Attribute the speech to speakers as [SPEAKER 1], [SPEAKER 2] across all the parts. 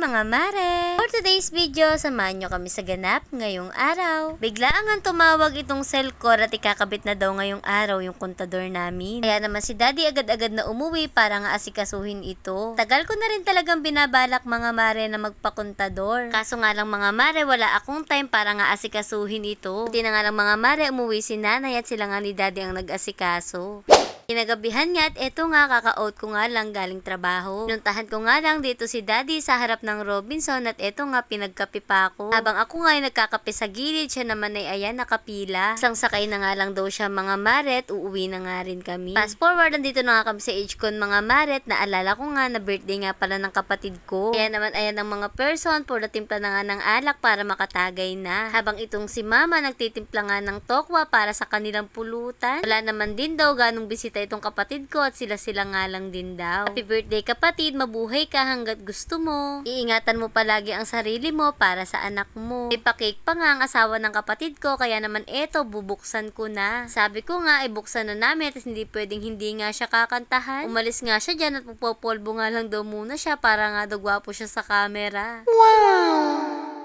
[SPEAKER 1] mga mare! For today's video, samahan nyo kami sa ganap ngayong araw. Biglaan ang tumawag itong cellcore at ikakabit na daw ngayong araw yung kontador namin. Kaya naman si daddy agad-agad na umuwi para nga asikasuhin ito. Tagal ko na rin talagang binabalak mga mare na magpakontador. Kaso nga lang mga mare, wala akong time para nga asikasuhin ito. Buti na nga lang mga mare, umuwi si nanay at sila nga ni daddy ang nag-asikaso. Kinagabihan nga at eto nga kaka-out ko nga lang galing trabaho. Nuntahan ko nga lang dito si daddy sa harap ng Robinson at eto nga pinagkape pa ako. Habang ako nga ay nagkakape sa gilid, siya naman ay ayan nakapila. Isang sakay na nga lang daw siya mga maret, uuwi na nga rin kami. Fast forward, nandito na nga kami sa HCon mga maret, naalala ko nga na birthday nga pala ng kapatid ko. Kaya naman ayan ang mga person, puro timpla na nga ng alak para makatagay na. Habang itong si mama nagtitimpla nga ng tokwa para sa kanilang pulutan. Wala naman din daw ganong bisita itong kapatid ko at sila sila nga lang din daw. Happy birthday kapatid, mabuhay ka hanggat gusto mo. Iingatan mo palagi ang sarili mo para sa anak mo. May pakik pa nga ang asawa ng kapatid ko kaya naman eto bubuksan ko na. Sabi ko nga ay buksan na namin at hindi pwedeng hindi nga siya kakantahan. Umalis nga siya dyan at magpopolvo nga lang daw muna siya para nga daw gwapo siya sa camera.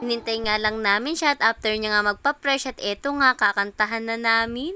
[SPEAKER 1] Hinintay nga lang namin siya at after niya nga magpa-fresh at eto nga kakantahan na namin.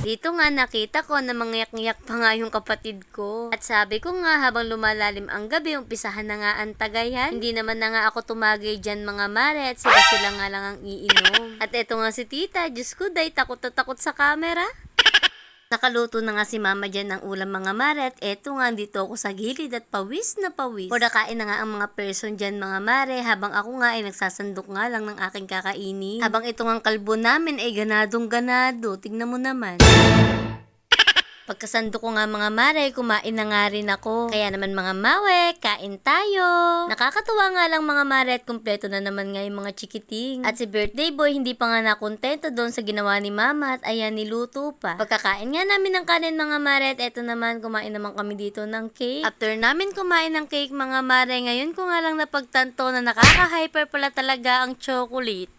[SPEAKER 1] Dito nga nakita ko na mangyak-ngyak pa nga yung kapatid ko. At sabi ko nga habang lumalalim ang gabi, umpisahan na nga ang tagayan. Hindi naman na nga ako tumagay dyan mga mare at sila sila nga lang ang iinom. At eto nga si tita, Diyos ko day, takot na takot sa camera. Nakaluto na nga si mama dyan ng ulam mga mare at eto nga dito ako sa gilid at pawis na pawis. Pura kain na nga ang mga person dyan mga mare habang ako nga ay nagsasandok nga lang ng aking kakainin. Habang ito nga kalbo namin ay ganadong ganado. Tignan mo naman. Pagkasando ko nga mga mare, kumain na nga rin ako. Kaya naman mga mawe, kain tayo. Nakakatuwa nga lang mga mare at kumpleto na naman nga yung mga chikiting. At si birthday boy, hindi pa nga nakontento doon sa ginawa ni mama at ayan niluto pa. Pagkakain nga namin ng kanin mga mare at eto naman kumain naman kami dito ng cake. After namin kumain ng cake mga mare, ngayon ko nga lang napagtanto na nakaka-hyper pala talaga ang chocolate.